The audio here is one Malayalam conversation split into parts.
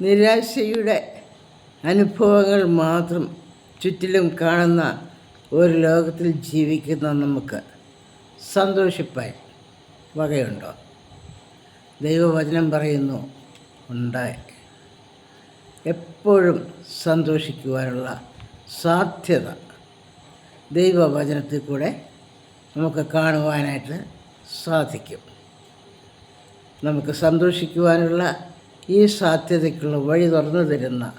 നിരാശയുടെ അനുഭവങ്ങൾ മാത്രം ചുറ്റിലും കാണുന്ന ഒരു ലോകത്തിൽ ജീവിക്കുന്ന നമുക്ക് സന്തോഷിപ്പാൻ വകയുണ്ടോ? ദൈവവചനം പറയുന്നു ഉണ്ടായി എപ്പോഴും സന്തോഷിക്കുവാനുള്ള സാധ്യത ദൈവവചനത്തിൽ കൂടെ നമുക്ക് കാണുവാനായിട്ട് സാധിക്കും. നമുക്ക് സന്തോഷിക്കുവാനുള്ള ഈ സാധ്യതയ്ക്കുള്ള വഴി തുറന്നു തരുന്ന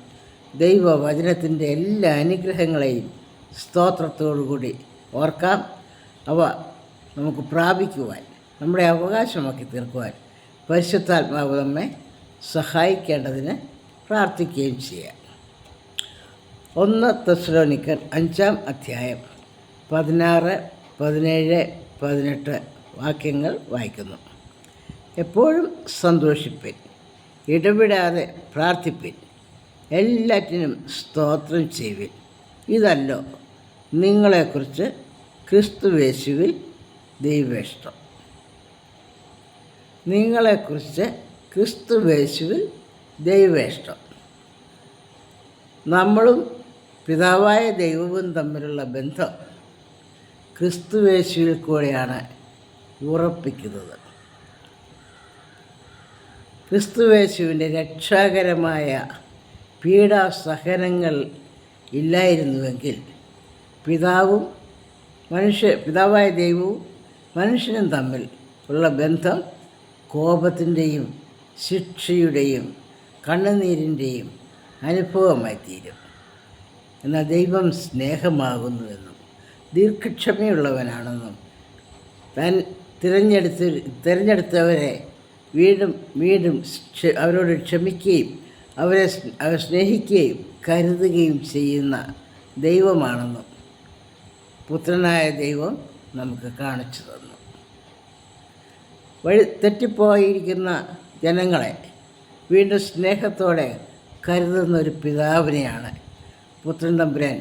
ദൈവവചനത്തിന്റെ എല്ലാ അനുഗ്രഹങ്ങളെയും സ്തോത്രത്തോടുകൂടി ഓർക്കാം. അവ നമുക്ക് പ്രാപിക്കുവാൻ നമ്മുടെ അവകാശമാക്കി തീർക്കുവാൻ പരിശുദ്ധാത്മാവ് നമ്മെ സഹായിക്കേണ്ടതിന് പ്രാർത്ഥിക്കുകയും ചെയ്യാം. ഒന്ന് തെസ്ലോനിക്കൻ അഞ്ചാം അധ്യായം പതിനാറ് പതിനേഴ് പതിനെട്ട് വാക്യങ്ങൾ വായിക്കുന്നു. എപ്പോഴും സന്തോഷിപ്പിൻ. ഇടപെടാതെ പ്രാർത്ഥിപ്പിൻ. എല്ലാറ്റിനും സ്തോത്രം ചെയ്യുവിൻ. ഇതല്ലോ നിങ്ങളെക്കുറിച്ച് ക്രിസ്തുവേശുവിൽ ദൈവേഷ്ടം. നിങ്ങളെക്കുറിച്ച് ക്രിസ്തുവേശുവിൽ ദൈവേഷ്ടം. നമ്മളും പിതാവായ ദൈവവും തമ്മിലുള്ള ബന്ധം ക്രിസ്തുവേശുവിൽ കൂടെയാണ് ഉറപ്പിക്കുന്നത്. ക്രിസ്തുവേശുവിന്റെ രക്ഷാകരമായ പീഡാസഹനങ്ങൾ ഇല്ലായിരുന്നുവെങ്കിൽ പിതാവും മനുഷ്യ പിതാവായ ദൈവവും മനുഷ്യനും തമ്മിൽ ഉള്ള ബന്ധം കോപത്തിന്റെയും ശിക്ഷയുടെയും കണ്ണുനീരിന്റെയും അനുഭവമായി തീരും എന്നാൽ ദൈവം സ്നേഹമാകുന്നുവെന്നും ദീർഘക്ഷമയുള്ളവനാണെന്നും താൻ തിരഞ്ഞെടുത്ത് തിരഞ്ഞെടുത്തവരെ വീണ്ടും വീണ്ടും അവരോട് ക്ഷമിക്കുകയും അവരെ സ്നേഹിക്കുകയും കരുതുകയും ചെയ്യുന്ന ദൈവമാണെന്നും പുത്രനായ ദൈവം നമുക്ക് കാണിച്ചു തന്നു. വഴി തെറ്റിപ്പോയിരിക്കുന്ന ജനങ്ങളെ വീണ്ടും സ്നേഹത്തോടെ കരുതുന്ന ഒരു പിതാവിനെയാണ് പുത്രൻ തമ്പുരാൻ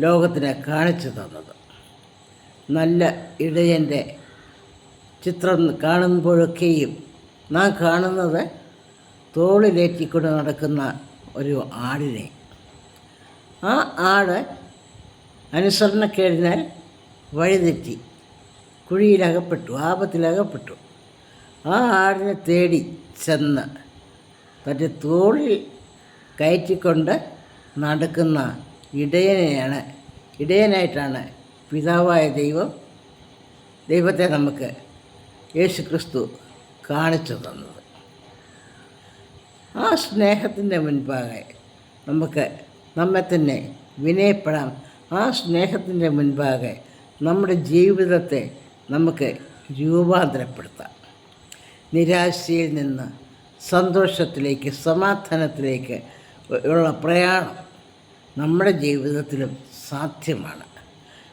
ലോകത്തിന് കാണിച്ചു തന്നത്. നല്ല ഇടയന്റെ ചിത്രം കാണുമ്പോഴൊക്കെയും നാം കാണുന്നത് തോളിലേറ്റിക്കൊണ്ട് നടക്കുന്ന ഒരു ആടിനെ. ആ ആട് അനുസരണക്കേടിനാൽ വഴിതെറ്റി കുഴിയിലകപ്പെട്ടു ആപത്തിലകപ്പെട്ടു. ആ ആടിനെ തേടി ചെന്ന് തന്റെ തോളിൽ കയറ്റിക്കൊണ്ട് നടക്കുന്ന ഇടയനെയാണ് ഇടയനായിട്ടാണ് പിതാവായ ദൈവം ദൈവത്തെ നമുക്ക് യേശു ക്രിസ്തു കാണിച്ചു തന്നത്. ആ സ്നേഹത്തിന്റെ മുൻപാകെ നമുക്ക് നമ്മെ തന്നെ വിനയപ്പെടാം. ആ സ്നേഹത്തിന്റെ മുൻപാകെ നമ്മുടെ ജീവിതത്തെ നമുക്ക് രൂപാന്തരപ്പെടുത്താം. നിരാശയിൽ നിന്ന് സന്തോഷത്തിലേക്ക് സമാധാനത്തിലേക്ക് ഉള്ള പ്രയാണം നമ്മുടെ ജീവിതത്തിലും സാധ്യമാണ്.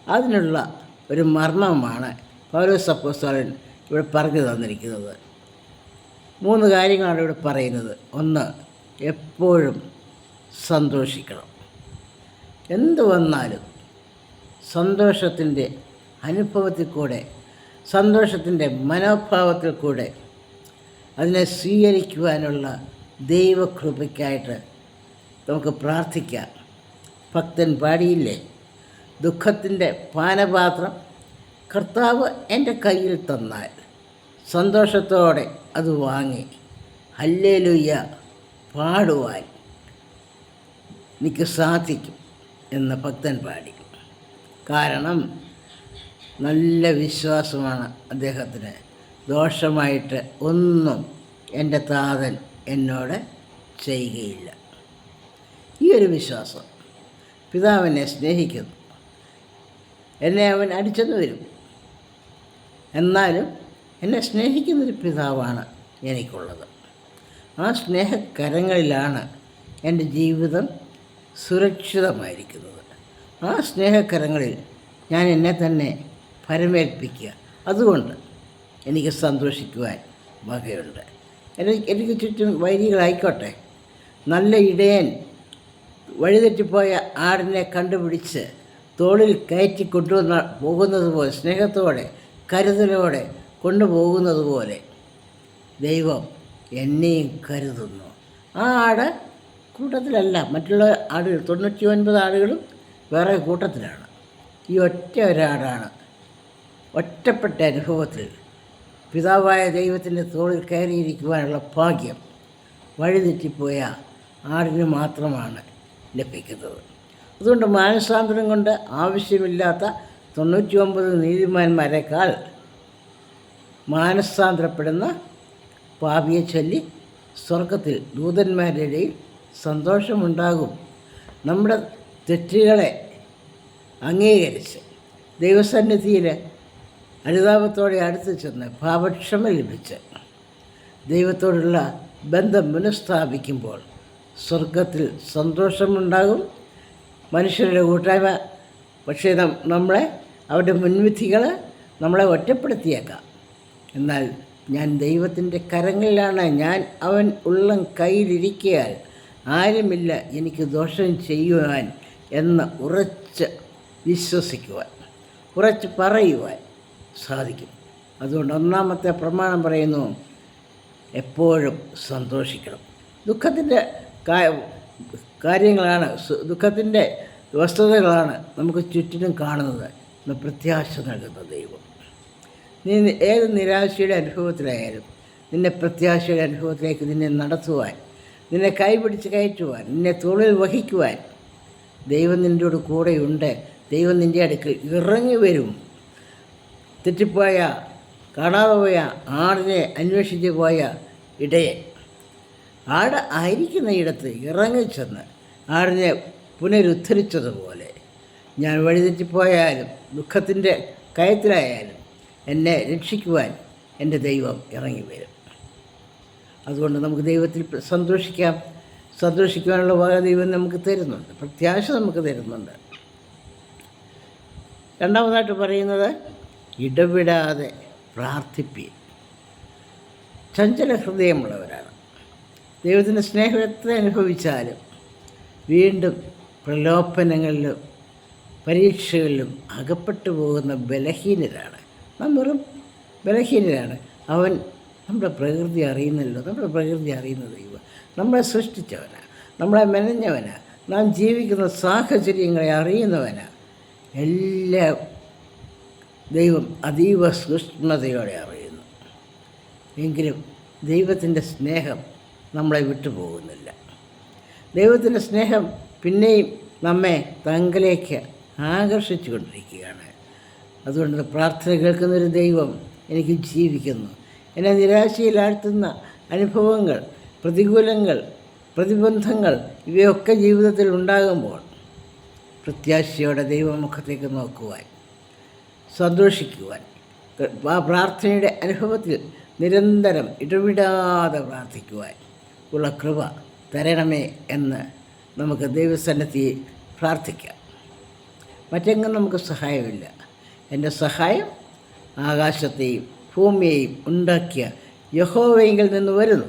അതിനുള്ള ഒരു മർമ്മമാണ് പൗരസപ്പോസോളൻ ഇവിടെ പറഞ്ഞു തന്നിരിക്കുന്നത്. മൂന്ന് കാര്യങ്ങളാണ് ഇവിടെ പറയുന്നത്. ഒന്ന് എപ്പോഴും സന്തോഷിക്കണം. എന്തു വന്നാലും സന്തോഷത്തിന്റെ അനുഭവത്തിൽ കൂടെ സന്തോഷത്തിന്റെ മനോഭാവത്തിൽ കൂടെ അതിനെ സ്വീകരിക്കുവാനുള്ള ദൈവകൃപയ്ക്കായിട്ട് നമുക്ക് പ്രാർത്ഥിക്കാം. ഭക്തൻ പാടിയില്ലേ? ദുഃഖത്തിന്റെ പാനപാത്രം കർത്താവ് എന്റെ കയ്യിൽ തന്നാൽ സന്തോഷത്തോടെ അത് വാങ്ങി. അല്ലേലുയ്യ പാടുവാൻ എനിക്ക് സാധിക്കും എന്ന് ഭക്തൻ പാടി. കാരണം നല്ല വിശ്വാസമാണ് അദ്ദേഹത്തിന്. ദോഷമായിട്ട് ഒന്നും എന്റെ താതൻ എന്നോട് ചെയ്യുകയില്ല. ഈ ഒരു വിശ്വാസം പിതാവിനെ സ്നേഹിക്കുന്നു. എന്നെ അവൻ അടിച്ചെന്ന് വരും. എന്നാലും എന്നെ സ്നേഹിക്കുന്നൊരു പിതാവാണ് എനിക്കുള്ളത്. ആ സ്നേഹക്കരങ്ങളിലാണ് എന്റെ ജീവിതം സുരക്ഷിതമായിരിക്കുന്നത്. ആ സ്നേഹക്കരങ്ങളിൽ ഞാൻ എന്നെ തന്നെ പരമേൽപ്പിക്കുക അതുകൊണ്ട് എനിക്ക് സന്തോഷിക്കുവാൻ വകയുണ്ട്. എനിക്ക് എനിക്ക് ചുറ്റും വൈരികളായിക്കോട്ടെ. നല്ല ഇടയൻ വഴിതെറ്റിപ്പോയ ആടിനെ കണ്ടുപിടിച്ച് തോളിൽ കയറ്റി കൊണ്ടുവന്ന പോകുന്നത് പോലെ സ്നേഹത്തോടെ കരുതലോടെ കൊണ്ടുപോകുന്നത് പോലെ ദൈവം എന്നെയും കരുതുന്നു. ആ ആട് കൂട്ടത്തിലല്ല മറ്റുള്ള ആടുകൾ തൊണ്ണൂറ്റി ഒൻപത് ആടുകളും വേറെ കൂട്ടത്തിലാണ്. ഈ ഒറ്റ ഒരാടാണ്. ഒറ്റപ്പെട്ട അനുഭവത്തിൽ പിതാവായ ദൈവത്തിന്റെ തോളിൽ കയറിയിരിക്കുവാനുള്ള ഭാഗ്യം വഴിതെറ്റിപ്പോയ ആടിന് മാത്രമാണ് ലഭിക്കുന്നത്. അതുകൊണ്ട് മാനസാന്തരം കൊണ്ട് ആവശ്യമില്ലാത്ത തൊണ്ണൂറ്റി ഒമ്പത് നീതിമാന്മാരെക്കാൾ മാനസാന്തരപ്പെടുന്ന പാപിയെ ചൊല്ലി സ്വർഗത്തിൽ ദൂതന്മാരുടെ ഇടയിൽ സന്തോഷമുണ്ടാകും. നമ്മുടെ തെറ്റുകളെ അംഗീകരിച്ച് ദൈവസന്നിധിയിൽ അനുതാപത്തോടെ അടുത്ത് ചെന്ന് പാപക്ഷമ ലഭിച്ച് ദൈവത്തോടുള്ള ബന്ധം പുനഃസ്ഥാപിക്കുമ്പോൾ സ്വർഗത്തിൽ സന്തോഷമുണ്ടാകും. മനുഷ്യരുടെ കൂട്ടായ്മ പക്ഷേ നമ്മളെ അവരുടെ മുൻവിധികൾ നമ്മളെ ഒറ്റപ്പെടുത്തിയേക്കാം. എന്നാൽ ഞാൻ ദൈവത്തിന്റെ കരങ്ങളിലാണ്. ഞാൻ അവൻ ഉള്ളം കയ്യിലിരിക്കയാൽ ആരുമില്ല എനിക്ക് ദോഷം ചെയ്യുവാൻ എന്ന് ഉറച്ച് വിശ്വസിക്കുവാൻ ഉറച്ച് പറയുവാൻ സാധിക്കും. അതുകൊണ്ട് ഒന്നാമത്തെ പ്രമാണം പറയുന്നു എപ്പോഴും സന്തോഷിക്കണം. ദുഃഖത്തിന്റെ കാര്യങ്ങളാണ് ദുഃഖത്തിന്റെ വസ്തുതകളാണ് നമുക്ക് ചുറ്റിനും കാണുന്നത്. പ്രത്യാശ നൽകുന്ന ദൈവം. നീ ഏത് നിരാശയുടെ അനുഭവത്തിലായാലും നിന്നെ പ്രത്യാശയുടെ അനുഭവത്തിലേക്ക് നിന്നെ നടത്തുവാൻ നിന്നെ കൈപിടിച്ച് കയറ്റുവാൻ നിന്നെ തൊഴിൽ വഹിക്കുവാൻ ദൈവം നിന്റെയോട് കൂടെയുണ്ട്. ദൈവം നിന്റെ അടുക്കൽ ഇറങ്ങി വരും. തെറ്റിപ്പോയ കാണാതെ പോയ ആടിനെ അന്വേഷിച്ച് പോയ ഇടയെ ആട് ആയിരിക്കുന്ന ഇടത്ത് ഇറങ്ങിച്ചെന്ന് ആടിനെ പുനരുദ്ധരിച്ചതുപോലെ. ഞാൻ വഴിതെറ്റിപ്പോയാലും ദുഃഖത്തിന്റെ കയത്തിലായാലും എന്നെ രക്ഷിക്കുവാൻ എന്റെ ദൈവം ഇറങ്ങി വരും അതുകൊണ്ട് നമുക്ക് ദൈവത്തിൽ സന്തോഷിക്കാം. സന്തോഷിക്കുവാനുള്ള വക ദൈവം നമുക്ക് തരുന്നുണ്ട്. പ്രത്യാശ നമുക്ക് തരുന്നുണ്ട്. രണ്ടാമതായിട്ട് പറയുന്നത് ഇടവിടാതെ പ്രാർത്ഥിപ്പീൻ. ചഞ്ചല ഹൃദയമുള്ളവരാണ് ദൈവത്തിന്റെ സ്നേഹം എത്ര അനുഭവിച്ചാലും വീണ്ടും പ്രലോഭനങ്ങളിലും പരീക്ഷകളിലും അകപ്പെട്ടു പോകുന്ന ബലഹീനരാണ്. നാം വെറും ബലഹീനരാണ്. അവൻ നമ്മുടെ പ്രകൃതി അറിയുന്നല്ലോ നമ്മുടെ പ്രകൃതി അറിയുന്ന ദൈവം. നമ്മളെ സൃഷ്ടിച്ചവനാണ് നമ്മളെ മെനഞ്ഞവനാണ് നാം ജീവിക്കുന്ന സാഹചര്യങ്ങളെ അറിയുന്നവനാണ് എല്ലാ ദൈവം അതീവ സൂക്ഷ്മതയോടെ അറിയുന്നു. എങ്കിലും ദൈവത്തിന്റെ സ്നേഹം നമ്മളെ വിട്ടുപോകുന്നില്ല ദൈവത്തിന്റെ സ്നേഹം പിന്നെയും നമ്മെ തങ്കിലേക്ക് ആകർഷിച്ചു കൊണ്ടിരിക്കുകയാണ്. അതുകൊണ്ട് പ്രാർത്ഥന കേൾക്കുന്നൊരു ദൈവം എനിക്ക് ജീവിക്കുന്നു. എന്നെ നിരാശയിലാഴ്ത്തുന്ന അനുഭവങ്ങൾ പ്രതികൂലങ്ങൾ പ്രതിബന്ധങ്ങൾ ഇവയൊക്കെ ജീവിതത്തിൽ ഉണ്ടാകുമ്പോൾ പ്രത്യാശയോടെ ദൈവമുഖത്തേക്ക് നോക്കുവാൻ സന്തോഷിക്കുവാൻ ആ പ്രാർത്ഥനയുടെ അനുഭവത്തിൽ നിരന്തരം ഇടവിടാതെ പ്രാർത്ഥിക്കുവാൻ ഉള്ള കൃപ തരണമേ എന്ന് നമുക്ക് ദൈവസന്നദ്ധിയെ പ്രാർത്ഥിക്കാം. മറ്റെങ്ങും നമുക്ക് സഹായമില്ല. എന്റെ സഹായം ആകാശത്തെയും ഭൂമിയെയും ഉണ്ടാക്കിയ യഹോവയെങ്കിൽ നിന്ന് വരുന്നു.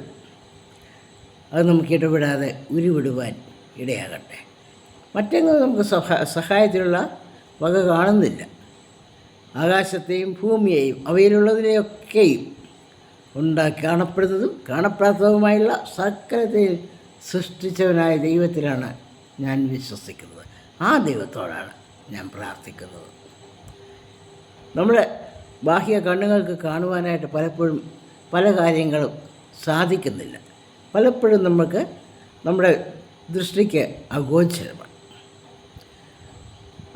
അത് നമുക്ക് ഇടപെടാതെ ഉരുവിടുവാൻ ഇടയാകട്ടെ. മറ്റെങ്ങും നമുക്ക് സഹാ സഹായത്തിനുള്ള വക കാണുന്നില്ല. ആകാശത്തെയും ഭൂമിയെയും അവയിലുള്ളതിനെയൊക്കെയും ഉണ്ടാക്കി കാണപ്പെടുന്നതും കാണപ്പെടാത്തതുമായുള്ള സകലത്തെയും സൃഷ്ടിച്ചവനായ ദൈവത്തിലാണ് ഞാൻ വിശ്വസിക്കുന്നത്. ആ ദൈവത്തോടാണ് ഞാൻ പ്രാർത്ഥിക്കുന്നത്. നമ്മുടെ ബാഹ്യ കണ്ണുകൾക്ക് കാണുവാനായിട്ട് പലപ്പോഴും പല കാര്യങ്ങളും സാധിക്കുന്നില്ല. പലപ്പോഴും നമുക്ക് നമ്മുടെ ദൃഷ്ടിക്ക് അഗോചരമാണ്.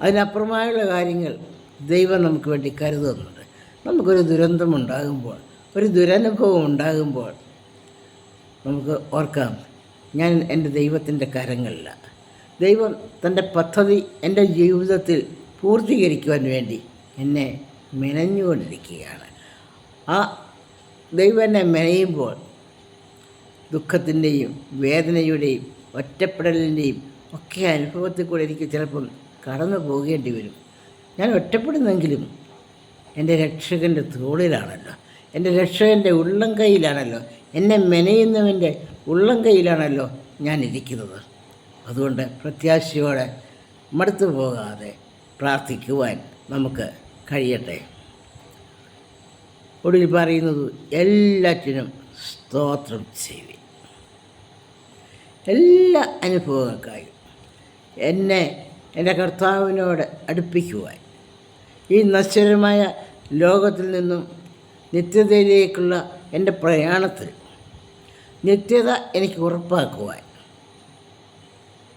അതിനപ്പുറമായുള്ള കാര്യങ്ങൾ ദൈവം നമുക്ക് വേണ്ടി കരുതുന്നുണ്ട്. നമുക്കൊരു ദുരന്തമുണ്ടാകുമ്പോൾ ഒരു ദുരനുഭവം ഉണ്ടാകുമ്പോൾ നമുക്ക് ഓർക്കാം ഞാൻ എന്റെ ദൈവത്തിന്റെ കരങ്ങളില്ല. ദൈവം തന്റെ പദ്ധതി എന്റെ ജീവിതത്തിൽ പൂർത്തീകരിക്കുവാൻ വേണ്ടി എന്നെ മെനഞ്ഞുകൊണ്ടിരിക്കുകയാണ്. ആ ദൈവം എന്നെ മെനയുമ്പോൾ ദുഃഖത്തിന്റെയും വേദനയുടെയും ഒറ്റപ്പെടലിന്റെയും ഒക്കെ അനുഭവത്തിൽ കൂടെ എനിക്ക് ചിലപ്പം കടന്നു പോകേണ്ടി വരും. ഞാൻ ഒറ്റപ്പെടുന്നെങ്കിലും എന്റെ രക്ഷകന്റെ തോളിലാണല്ലോ. എന്റെ രക്ഷകന്റെ ഉള്ളം കൈയിലാണല്ലോ. എന്നെ മെനയുന്നവന്റെ ഉള്ളം കൈയിലാണല്ലോ ഞാൻ ഇരിക്കുന്നത്. അതുകൊണ്ട് പ്രത്യാശയോടെ മടുത്തു പോകാതെ പ്രാർത്ഥിക്കുവാൻ നമുക്ക് കഴിയട്ടെ. ഒടുവിൽ പറയുന്നത് എല്ലാറ്റിനും സ്തോത്രം ചെയ്യും എല്ലാ അനുഭവങ്ങൾക്കായും എന്നെ എന്റെ കർത്താവിനോട് അടുപ്പിക്കുവാൻ. ഈ നശ്വരമായ ലോകത്തിൽ നിന്നും നിത്യതയിലേക്കുള്ള എന്റെ പ്രയാണത്തിൽ നിത്യത എനിക്ക് ഉറപ്പാക്കുവാൻ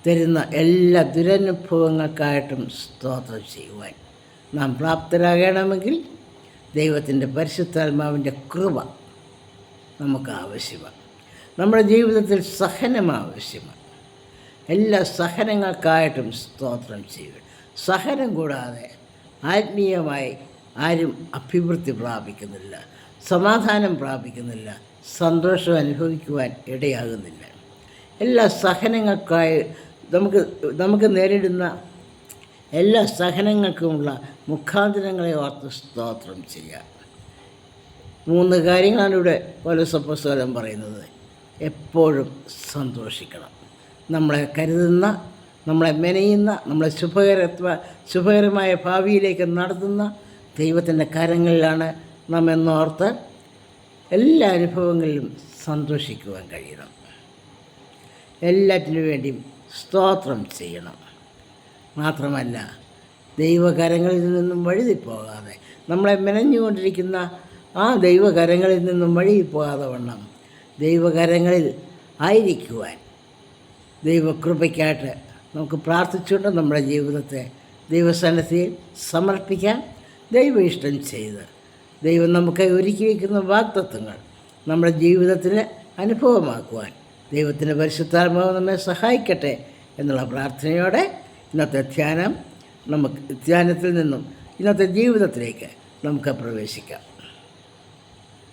തരുന്ന എല്ലാ ദുരനുഭവങ്ങൾക്കായിട്ടും സ്തോത്രം ചെയ്യുവാൻ. നാം പ്രാപ്തരാകണമെങ്കിൽ ദൈവത്തിന്റെ പരിശുദ്ധാത്മാവിന്റെ കൃപ നമുക്ക് ആവശ്യമാണ്. നമ്മുടെ ജീവിതത്തിൽ സഹനം ആവശ്യമാണ്. എല്ലാ സഹനങ്ങൾക്കായിട്ടും സ്തോത്രം ചെയ്യുക. സഹനം കൂടാതെ ആത്മീയമായി ആരും അഭിവൃദ്ധി പ്രാപിക്കുന്നില്ല സമാധാനം പ്രാപിക്കുന്നില്ല സന്തോഷം അനുഭവിക്കുവാൻ ഇടയാകുന്നില്ല. എല്ലാ സഹനങ്ങൾക്കായി നമുക്ക് നമുക്ക് നേരിടുന്ന എല്ലാ സഹനങ്ങൾക്കുമുള്ള മുഖാന്തരങ്ങളെ ഓർത്ത് സ്തോത്രം ചെയ്യുക. മൂന്ന് കാര്യങ്ങളാണ് ഇവിടെ പൗരസപ്പസ്വലം പറയുന്നത്. എപ്പോഴും സന്തോഷിക്കണം. നമ്മളെ കരുതുന്ന നമ്മളെ മെനയുന്ന നമ്മളെ ശുഭകരത്വ ശുഭകരമായ ഭാവിയിലേക്ക് നടത്തുന്ന ദൈവത്തിന്റെ കരങ്ങളിലാണ് നാം എന്നോർത്ത് എല്ലാ അനുഭവങ്ങളിലും സന്തോഷിക്കുവാൻ കഴിയണം. എല്ലാറ്റിനു വേണ്ടിയും സ്തോത്രം ചെയ്യണം. മാത്രമല്ല ദൈവകരങ്ങളിൽ നിന്നും വഴുതിപ്പോകാതെ നമ്മളെ മെനഞ്ഞുകൊണ്ടിരിക്കുന്ന ആ ദൈവകരങ്ങളിൽ നിന്നും വഴുകിപ്പോകാതെ വണ്ണം ദൈവകരങ്ങളിൽ ആയിരിക്കുവാൻ ദൈവകൃപയ്ക്കായിട്ട് നമുക്ക് പ്രാർത്ഥിച്ചുകൊണ്ട് നമ്മുടെ ജീവിതത്തെ ദൈവസന്നദ്ധിയിൽ സമർപ്പിക്കാൻ ദൈവം ഇഷ്ടം ചെയ്ത് ദൈവം നമുക്ക് ഒരുക്കി വയ്ക്കുന്ന വാക്തത്വങ്ങൾ നമ്മുടെ ജീവിതത്തിന് അനുഭവമാക്കുവാൻ ദൈവത്തിന്റെ പരിശുദ്ധാത്മാവ് നമ്മെ സഹായിക്കട്ടെ എന്നുള്ള പ്രാർത്ഥനയോടെ ഇന്നത്തെ ധ്യാനം നമുക്ക് ധ്യാനത്തിൽ നിന്നും ഇന്നത്തെ ജീവിതത്തിലേക്ക് നമുക്ക് പ്രവേശിക്കാം.